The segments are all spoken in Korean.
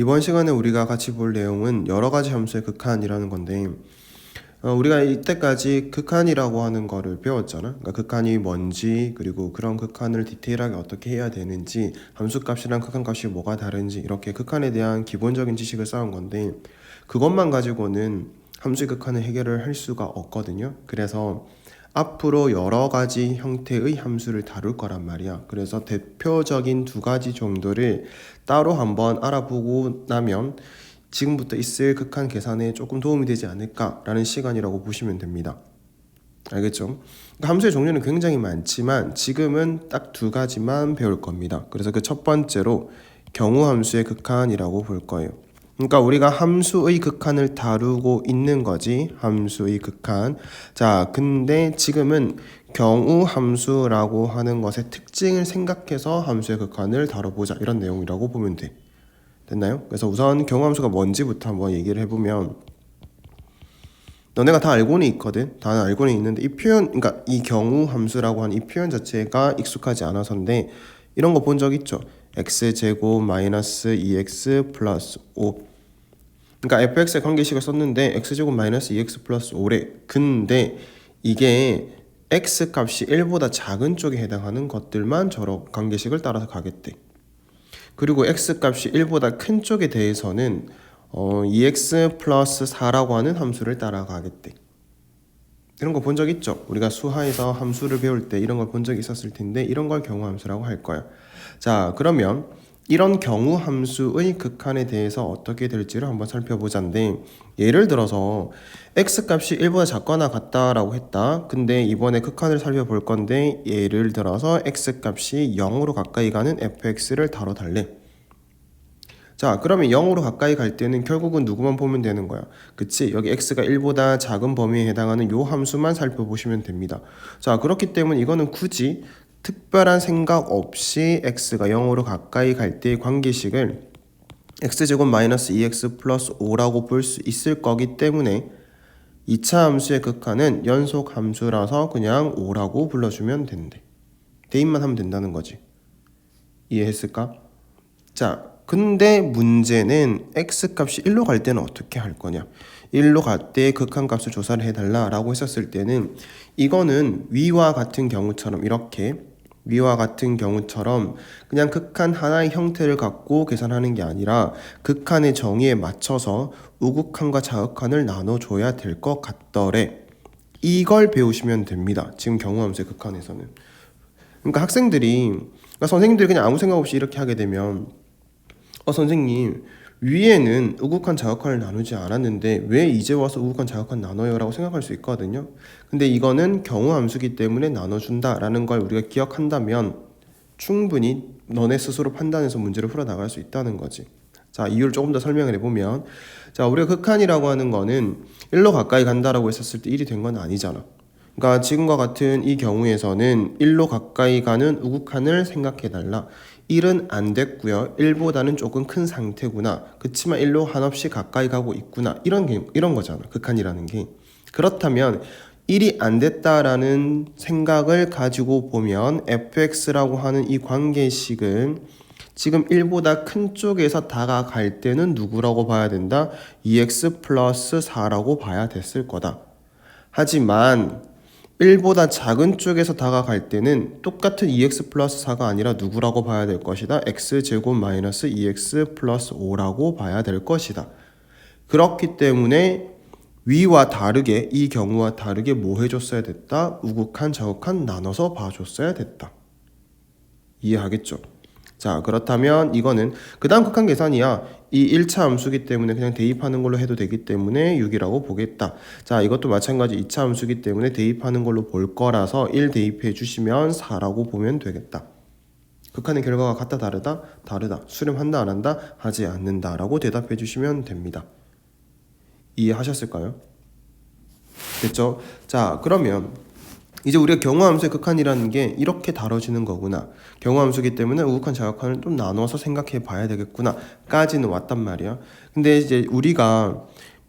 이번 시간에 우리가 같이 볼 내용은 여러 가지 함수의 극한이라는 건데 어, 우리가 이때까지 극한이라고 하는 거를 배웠잖아. 그러니까 극한이 뭔지 그리고 그런 극한을 디테일하게 어떻게 해야 되는지 함수값이랑 극한값이 뭐가 다른지 이렇게 극한에 대한 기본적인 지식을 쌓은 건데 그것만 가지고는 함수의 극한을 해결을 할 수가 없거든요. 그래서 앞으로 여러 가지 형태의 함수를 다룰 거란 말이야. 그래서 대표적인 두 가지 정도를 따로 한번 알아보고 나면 지금부터 있을 극한 계산에 조금 도움이 되지 않을까라는 시간이라고 보시면 됩니다. 알겠죠? 그러니까 함수의 종류는 굉장히 많지만 지금은 딱 두 가지만 배울 겁니다. 그래서 그 첫 번째로 경우 함수의 극한이라고 볼 거예요. 그러니까 우리가 함수의 극한을 다루고 있는 거지 함수의 극한. 자, 근데 지금은 경우 함수라고 하는 것의 특징을 생각해서 함수의 극한을 다뤄보자 이런 내용이라고 보면 돼. 됐나요? 그래서 우선 경우 함수가 뭔지부터 한번 얘기를 해보면 너네가 다 알고는 있거든. 다 알고는 있는데 이 표현, 그러니까 이 경우 함수라고 하는 이 표현 자체가 익숙하지 않아서인데 이런 거 본 적 있죠? x 제곱 마이너스 2x 플러스 5 그러니까 fx의 관계식을 썼는데 x제곱 마이너스 2x 플러스 5래. 근데 이게 x 값이 1보다 작은 쪽에 해당하는 것들만 저런 관계식을 따라서 가겠대. 그리고 x 값이 1보다 큰 쪽에 대해서는 어, 2x 플러스 4라고 하는 함수를 따라가겠대. 이런 거 본 적 있죠? 우리가 수하에서 함수를 배울 때 이런 걸 본적 있었을 텐데 이런 걸 경우 함수라고 할 거야. 자, 그러면 이런 경우 함수의 극한에 대해서 어떻게 될지를 한번 살펴보자인데 예를 들어서 x 값이 1보다 작거나 같다라고 했다. 근데 이번에 극한을 살펴볼 건데 예를 들어서 x 값이 0으로 가까이 가는 fx를 다뤄달래. 자, 그러면 0으로 가까이 갈 때는 결국은 누구만 보면 되는 거야. 그치? 여기 x가 1보다 작은 범위에 해당하는 요 함수만 살펴보시면 됩니다. 자, 그렇기 때문에 이거는 굳이 특별한 생각 없이 x가 0으로 가까이 갈 때의 관계식을 x제곱 마이너스 2x 플러스 5라고 볼 수 있을 거기 때문에 2차 함수의 극한은 연속 함수라서 그냥 5라고 불러주면 된대. 대입만 하면 된다는 거지. 이해했을까? 자, 근데 문제는 x 값이 1로 갈 때는 어떻게 할 거냐? 1로 갈 때 극한 값을 조사를 해달라라고 했었을 때는 이거는 위와 같은 경우처럼 이렇게 위와 같은 경우처럼 그냥 극한 하나의 형태를 갖고 계산하는 게 아니라 극한의 정의에 맞춰서 우극한과 자극한을 나눠줘야 될 것 같더래. 이걸 배우시면 됩니다. 지금 경우함수의 극한에서는. 그러니까 학생들이 그러니까 선생님들이 그냥 아무 생각 없이 이렇게 하게 되면 어 선생님 위에는 우극한 자극한을 나누지 않았는데 왜 이제 와서 우극한 자극한 나눠요? 라고 생각할 수 있거든요. 근데 이거는 경우 함수기 때문에 나눠준다라는 걸 우리가 기억한다면 충분히 너네 스스로 판단해서 문제를 풀어나갈 수 있다는 거지. 자, 이유를 조금 더 설명을 해보면 자, 우리가 극한이라고 하는 거는 1로 가까이 간다라고 했었을 때 1이 된 건 아니잖아. 그러니까 지금과 같은 이 경우에서는 1로 가까이 가는 우극한을 생각해달라. 1은 안 됐고요. 1보다는 조금 큰 상태구나. 그치만 1로 한없이 가까이 가고 있구나. 이런 게 이런 거잖아. 극한이라는 게. 그렇다면 1이 안 됐다라는 생각을 가지고 보면 fx라고 하는 이 관계식은 지금 1보다 큰 쪽에서 다가갈 때는 누구라고 봐야 된다? 2x 플러스 4라고 봐야 됐을 거다. 하지만 1보다 작은 쪽에서 다가갈 때는 똑같은 2x 플러스 4가 아니라 누구라고 봐야 될 것이다. x제곱 마이너스 2x 플러스 5라고 봐야 될 것이다. 그렇기 때문에 위와 다르게 이 경우와 다르게 뭐 해줬어야 됐다? 우극한 자극한 나눠서 봐줬어야 됐다. 이해하겠죠? 자 그렇다면 이거는 그 다음 극한 계산이야. 이 1차 함수기 때문에 그냥 대입하는 걸로 해도 되기 때문에 6이라고 보겠다. 자 이것도 마찬가지 2차 함수기 때문에 대입하는 걸로 볼 거라서 1 대입해 주시면 4라고 보면 되겠다. 극한의 결과가 같다 다르다? 다르다. 수렴한다 안 한다? 하지 않는다 라고 대답해 주시면 됩니다. 이해하셨을까요? 됐죠? 자 그러면 이제 우리가 경우함수의 극한이라는 게 이렇게 다뤄지는 거구나. 경우함수기 때문에 우극한 자극한을 좀 나눠서 생각해 봐야 되겠구나. 까지는 왔단 말이야. 근데 이제 우리가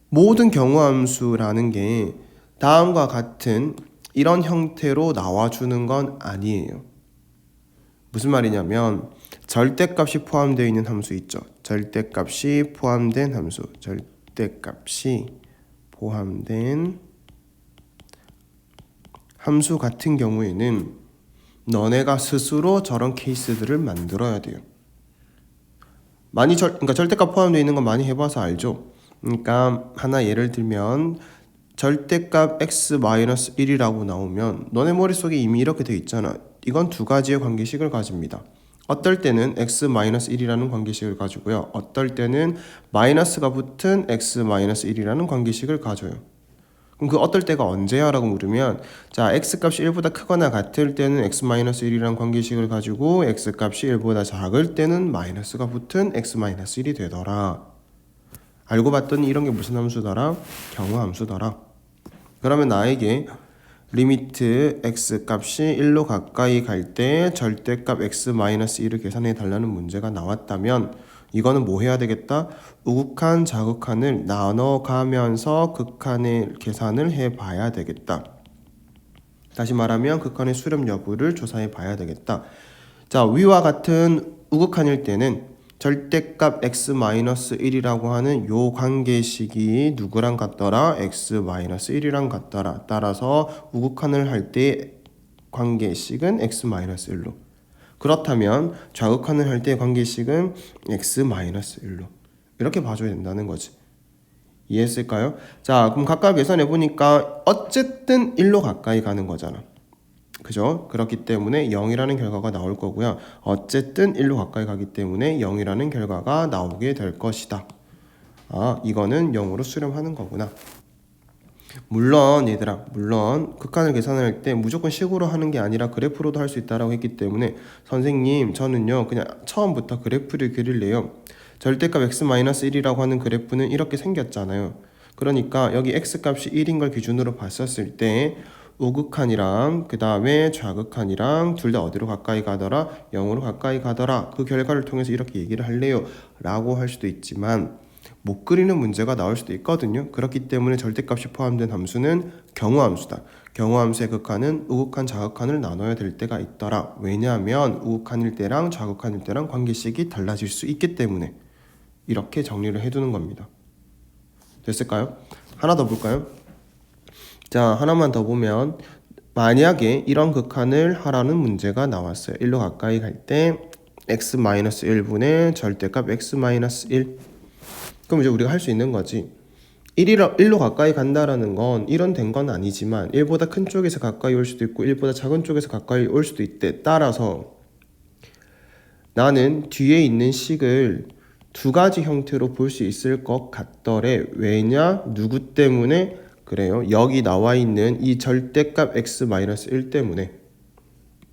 모든 경우함수라는 게 다음과 같은 이런 형태로 나와주는 건 아니에요. 무슨 말이냐면 절대값이 포함되어 있는 함수 있죠. 절대값이 포함된 함수. 절대값이 포함된 함수 같은 경우에는 너네가 스스로 저런 케이스들을 만들어야 돼요. 많이 절 그러니까 절대값 포함되어 있는 건 많이 해봐서 알죠. 그러니까 하나 예를 들면 절대값 x-1이라고 나오면 너네 머릿속에 이미 이렇게 돼 있잖아. 이건 두 가지의 관계식을 가집니다. 어떨 때는 x-1이라는 관계식을 가지고요. 어떨 때는 마이너스가 붙은 x-1이라는 관계식을 가져요. 그럼 그 어떨 때가 언제야? 라고 물으면 자 x값이 1보다 크거나 같을 때는 x-1이라는 관계식을 가지고 x값이 1보다 작을 때는 마이너스가 붙은 x-1이 되더라. 알고 봤더니 이런 게 무슨 함수더라? 경우 함수더라. 그러면 나에게 리미트 x 값이 1로 가까이 갈 때 절대값 x-1을 계산해 달라는 문제가 나왔다면 이거는 뭐 해야 되겠다? 우극한 자극한을 나눠 가면서 극한의 계산을 해 봐야 되겠다. 다시 말하면 극한의 수렴 여부를 조사해 봐야 되겠다. 자, 위와 같은 우극한일 때는 절대값 x-1이라고 하는 요 관계식이 누구랑 같더라? x-1이랑 같더라. 따라서 우극한을 할 때 관계식은 x-1로. 그렇다면 좌극한을 할때 관계식은 x-1로. 이렇게 봐줘야 된다는 거지. 이해했을까요? 자, 그럼 각각 계산해 보니까 어쨌든 1로 가까이 가는 거잖아. 그죠? 그렇기 때문에 0이라는 결과가 나올 거고요. 어쨌든 1로 가까이 가기 때문에 0이라는 결과가 나오게 될 것이다. 아, 이거는 0으로 수렴하는 거구나. 물론 얘들아, 물론 극한을 계산할 때 무조건 식으로 하는 게 아니라 그래프로도 할 수 있다라고 했기 때문에 선생님, 저는요 그냥 처음부터 그래프를 그릴래요. 절대값 x-1이라고 하는 그래프는 이렇게 생겼잖아요. 그러니까 여기 x값이 1인 걸 기준으로 봤었을 때 우극한이랑 그 다음에 좌극한이랑 둘 다 어디로 가까이 가더라? 0으로 가까이 가더라. 그 결과를 통해서 이렇게 얘기를 할래요. 라고 할 수도 있지만 못 그리는 문제가 나올 수도 있거든요. 그렇기 때문에 절대값이 포함된 함수는 경우함수다. 경우함수의 극한은 우극한, 좌극한을 나눠야 될 때가 있더라. 왜냐하면 우극한일 때랑 좌극한일 때랑 관계식이 달라질 수 있기 때문에 이렇게 정리를 해두는 겁니다. 됐을까요? 하나 더 볼까요? 자, 하나만 더 보면 만약에 이런 극한을 하라는 문제가 나왔어요. 1로 가까이 갈 때 x-1분의 절대값 x-1 그럼 이제 우리가 할 수 있는 거지. 1로, 1로 가까이 간다라는 건 이런 된건 아니지만 1보다 큰 쪽에서 가까이 올 수도 있고 1보다 작은 쪽에서 가까이 올 수도 있대. 따라서 나는 뒤에 있는 식을 두 가지 형태로 볼 수 있을 것 같더래. 왜냐? 누구 때문에? 그래요. 여기 나와 있는 이 절대값 x-1 때문에.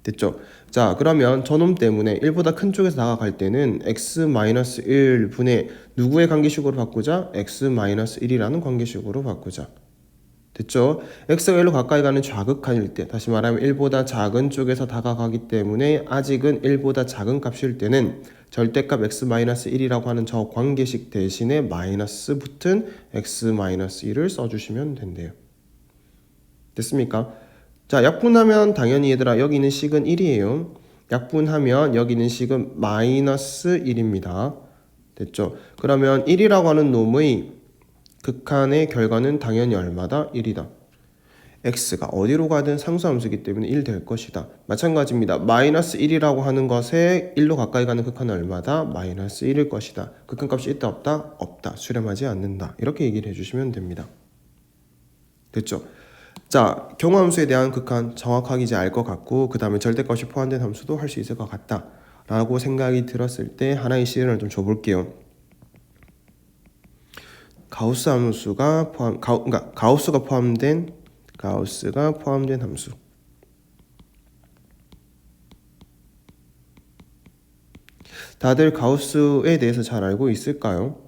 됐죠? 자, 그러면 저놈 때문에 1보다 큰 쪽에서 다가갈 때는 x-1분의 누구의 관계식으로 바꾸자? x-1이라는 관계식으로 바꾸자. 됐죠? x가 1로 가까이 가는 좌극한일 때, 다시 말하면 1보다 작은 쪽에서 다가가기 때문에 아직은 1보다 작은 값일 때는 절대값 x-1이라고 하는 저 관계식 대신에 마이너스 붙은 x-1을 써주시면 된대요. 됐습니까? 자, 약분하면 당연히 얘들아 여기 있는 식은 1이에요. 약분하면 여기 있는 식은 마이너스 1입니다. 됐죠? 그러면 1이라고 하는 놈의 극한의 결과는 당연히 얼마다? 1이다. x가 어디로 가든 상수함수이기 때문에 1 될 것이다. 마찬가지입니다. 마이너스 1이라고 하는 것에 1로 가까이 가는 극한은 얼마다? 마이너스 1일 것이다. 극한값이 있다 없다? 없다. 수렴하지 않는다. 이렇게 얘기를 해주시면 됩니다. 됐죠? 자, 경우 함수에 대한 극한 정확하게 이제 알 것 같고 그 다음에 절대값이 포함된 함수도 할 수 있을 것 같다 라고 생각이 들었을 때 하나의 시련을 좀 줘볼게요. 가우스 함수가 포함, 가, 그러니까 가우스가 포함된 가우스가 포함된 함수. 다들 가우스에 대해서 잘 알고 있을까요?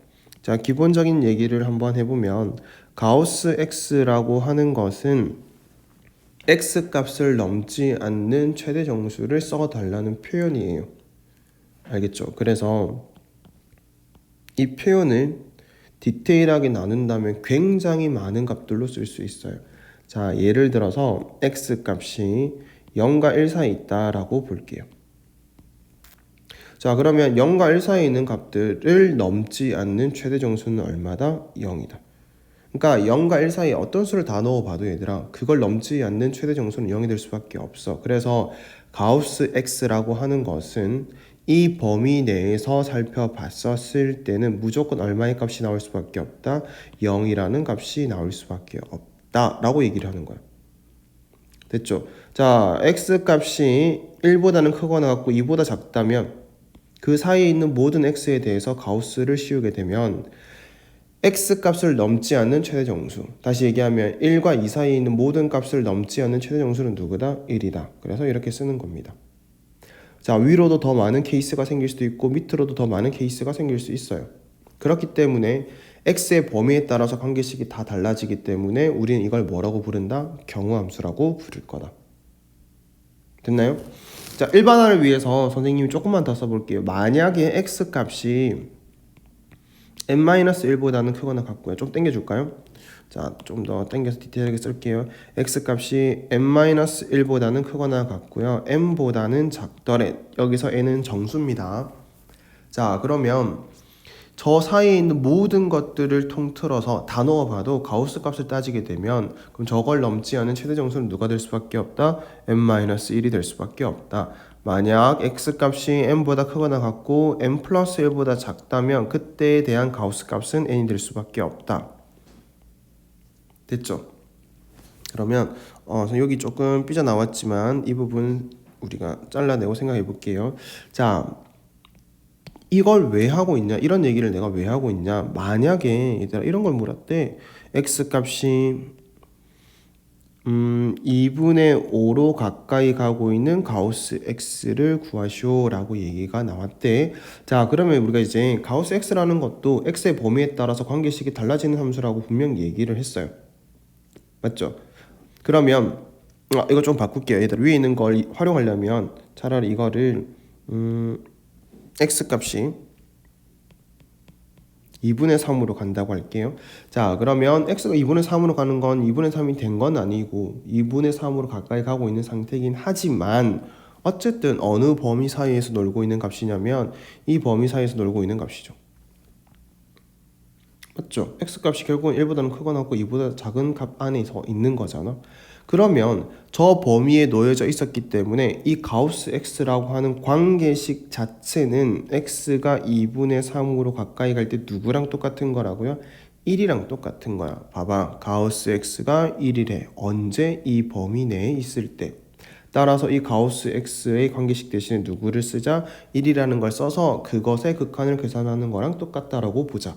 자, 기본적인 얘기를 한번 해보면 가우스 x라고 하는 것은 x 값을 넘지 않는 최대 정수를 써 달라는 표현이에요. 알겠죠? 그래서 이 표현을 디테일하게 나눈다면 굉장히 많은 값들로 쓸 수 있어요. 자, 예를 들어서 x 값이 0과 1 사이 있다라고 볼게요. 자, 그러면 0과 1 사이에 있는 값들을 넘지 않는 최대 정수는 얼마다? 0이다. 그러니까 0과 1 사이에 어떤 수를 다 넣어봐도 얘들아 그걸 넘지 않는 최대 정수는 0이 될 수밖에 없어. 그래서 가우스 x라고 하는 것은 이 범위 내에서 살펴봤었을 때는 무조건 얼마의 값이 나올 수밖에 없다. 0이라는 값이 나올 수밖에 없다 라고 얘기를 하는 거야. 됐죠? 자, x 값이 1보다는 크거나 같고 2보다 작다면 그 사이에 있는 모든 x에 대해서 가우스를 씌우게 되면 x 값을 넘지 않는 최대 정수. 다시 얘기하면 1과 2 사이에 있는 모든 값을 넘지 않는 최대 정수는 누구다? 1이다. 그래서 이렇게 쓰는 겁니다. 자, 위로도 더 많은 케이스가 생길 수도 있고 밑으로도 더 많은 케이스가 생길 수 있어요. 그렇기 때문에 x의 범위에 따라서 관계식이 다 달라지기 때문에 우리는 이걸 뭐라고 부른다? 경우함수라고 부를 거다. 됐나요? 자, 일반화를 위해서 선생님이 조금만 더 써볼게요. 만약에 x 값이 n-1보다는 크거나 같고요. 좀 땡겨줄까요? 자, 좀더 땡겨서 디테일하게 쓸게요. x 값이 n-1보다는 크거나 같고요. m보다는 작더래. 여기서 n은 정수입니다. 자, 그러면 저 사이에 있는 모든 것들을 통틀어서 다 넣어봐도 가우스 값을 따지게 되면 그럼 저걸 넘지 않은 최대 정수는 누가 될 수밖에 없다? n-1이 될 수밖에 없다. 만약 x 값이 n보다 크거나 같고 n 플러스 1보다 작다면 그때에 대한 가우스 값은 n이 될 수밖에 없다. 됐죠? 그러면 어, 여기 조금 삐져나왔지만 이 부분 우리가 잘라내고 생각해 볼게요. 자, 이걸 왜 하고 있냐? 이런 얘기를 내가 왜 하고 있냐? 만약에 얘들아 이런 걸 물었대. x 값이 음, 2분의 5로 가까이 가고 있는 가우스 x를 구하시오라고 얘기가 나왔대. 자, 그러면 우리가 이제 가우스 x라는 것도 x의 범위에 따라서 관계식이 달라지는 함수라고 분명 얘기를 했어요. 맞죠? 그러면 아, 이거 좀 바꿀게요. 얘들 위에 있는 걸 활용하려면 차라리 이거를 음, x 값이 2분의 3으로 간다고 할게요. 자, 그러면 x가 2분의 3으로 가는 건 2분의 3이 된 건 아니고 2분의 3으로 가까이 가고 있는 상태이긴 하지만 어쨌든 어느 범위 사이에서 놀고 있는 값이냐면 이 범위 사이에서 놀고 있는 값이죠. 맞죠? x 값이 결국은 1보다는 크거나 같고 2보다 작은 값 안에서 있는 거잖아. 그러면 저 범위에 놓여져 있었기 때문에 이 가우스 x라고 하는 관계식 자체는 x가 2분의 3으로 가까이 갈 때 누구랑 똑같은 거라고요? 1이랑 똑같은 거야. 봐봐. 가우스 x가 1이래. 언제 이 범위 내에 있을 때. 따라서 이 가우스 x의 관계식 대신에 누구를 쓰자? 1이라는 걸 써서 그것의 극한을 계산하는 거랑 똑같다라고 보자.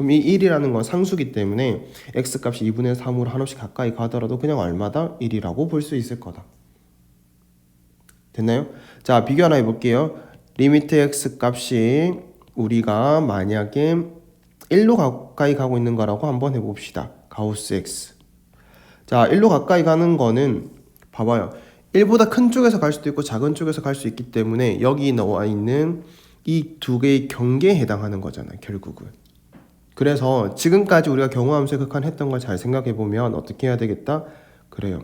그럼 이 1이라는 건 상수기 때문에 x값이 2분의 3으로 한없이 가까이 가더라도 그냥 얼마다? 1이라고 볼 수 있을 거다. 됐나요? 자, 비교 하나 해볼게요. 리미트 x 값이 우리가 만약에 1로 가까이 가고 있는 거라고 한번 해봅시다. 가우스 x. 자, 1로 가까이 가는 거는 봐봐요. 1보다 큰 쪽에서 갈 수도 있고 작은 쪽에서 갈 수 있기 때문에 여기 나와 있는 이 두 개의 경계에 해당하는 거잖아요. 결국은. 그래서 지금까지 우리가 경우함수에 극한했던 걸 잘 생각해 보면 어떻게 해야 되겠다? 그래요.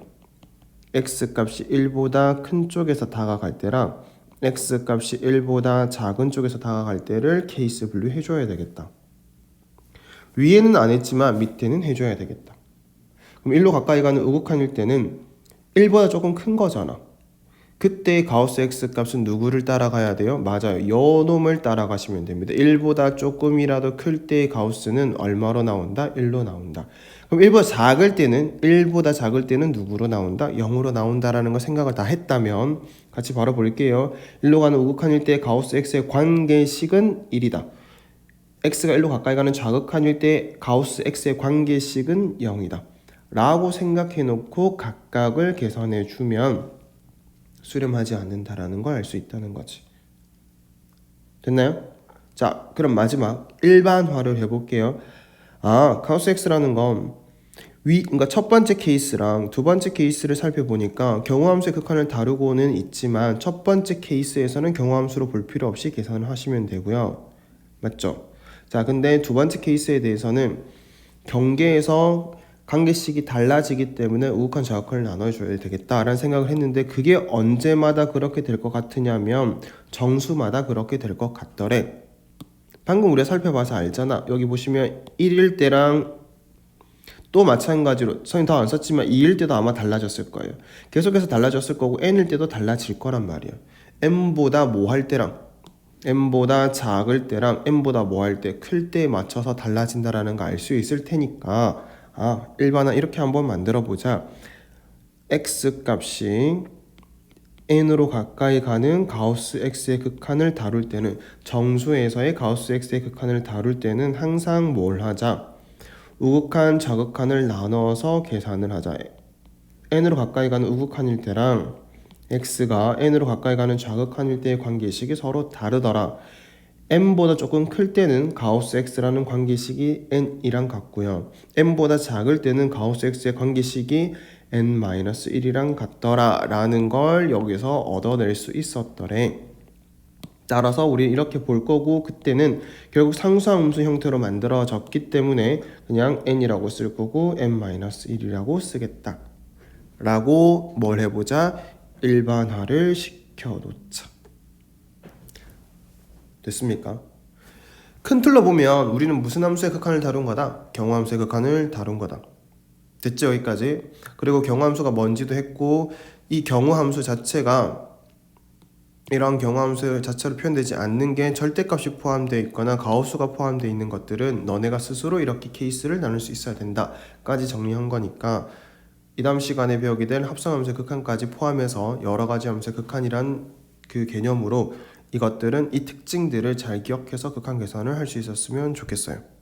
x 값이 1보다 큰 쪽에서 다가갈 때랑 x 값이 1보다 작은 쪽에서 다가갈 때를 케이스 분류해 줘야 되겠다. 위에는 안 했지만 밑에는 해 줘야 되겠다. 그럼 1로 가까이 가는 우극한일 때는 1보다 조금 큰 거잖아. 그때 가우스 x 값은 누구를 따라가야 돼요? 맞아요. 요 놈을 따라가시면 됩니다. 1보다 조금이라도 클 때의 가우스는 얼마로 나온다? 1로 나온다. 그럼 1보다 작을 때는 1보다 작을 때는 누구로 나온다? 0으로 나온다라는 걸 생각을 다 했다면 같이 바로 볼게요. 1로 가는 우극한일 때 가우스 x의 관계식은 1이다. x가 1로 가까이 가는 좌극한일 때 가우스 x의 관계식은 0이다. 라고 생각해 놓고 각각을 계산해 주면 수렴하지 않는다라는 걸 알 수 있다는 거지. 됐나요? 자, 그럼 마지막 일반화를 해볼게요. 아, 카우스 X라는 건 위, 그러니까 첫 번째 케이스랑 두 번째 케이스를 살펴보니까 경우함수의 극한을 다루고는 있지만 첫 번째 케이스에서는 경우함수로 볼 필요 없이 계산을 하시면 되고요. 맞죠? 자, 근데 두 번째 케이스에 대해서는 경계에서 관계식이 달라지기 때문에 우극한 좌극한을 나눠줘야 되겠다라는 생각을 했는데 그게 언제마다 그렇게 될 것 같으냐면 정수마다 그렇게 될 것 같더래. 방금 우리가 살펴봐서 알잖아. 여기 보시면 1일 때랑 또 마찬가지로 선생님 더안 썼지만 2일 때도 아마 달라졌을 거예요. 계속해서 달라졌을 거고 n일 때도 달라질 거란 말이에요. m보다 뭐 할 때랑 m보다 작을 때랑 m보다 뭐 할 때 클 때에 맞춰서 달라진다라는 거 알 수 있을 테니까 아 일반화 이렇게 한번 만들어 보자. x 값이 n으로 가까이 가는 가우스 x의 극한을 다룰 때는 정수에서의 가우스 x의 극한을 다룰 때는 항상 뭘 하자? 우극한 좌극한을 나눠서 계산을 하자. n으로 가까이 가는 우극한일 때랑 x가 n으로 가까이 가는 좌극한일 때의 관계식이 서로 다르더라. M보다 조금 클 때는 가우스 x라는 관계식이 n이랑 같고요. m보다 작을 때는 가우스 x의 관계식이 n-1이랑 같더라 라는 걸 여기서 얻어낼 수 있었더래. 따라서 우리 이렇게 볼 거고 그때는 결국 상수함수 형태로 만들어졌기 때문에 그냥 n이라고 쓸 거고 n-1이라고 쓰겠다. 라고 뭘 해보자? 일반화를 시켜놓자. 됐습니까? 큰 틀로 보면 우리는 무슨 함수의 극한을 다룬 거다? 경우함수의 극한을 다룬 거다. 됐죠 여기까지? 그리고 경우함수가 뭔지도 했고 이 경우함수 자체가 이런 경우함수 자체로 표현되지 않는 게 절대값이 포함되어 있거나 가우수가 포함되어 있는 것들은 너네가 스스로 이렇게 케이스를 나눌 수 있어야 된다 까지 정리한 거니까 이 다음 시간에 배우게 될 합성함수의 극한까지 포함해서 여러 가지 함수의 극한이란 그 개념으로 이것들은 이 특징들을 잘 기억해서 극한 계산을 할 수 있었으면 좋겠어요.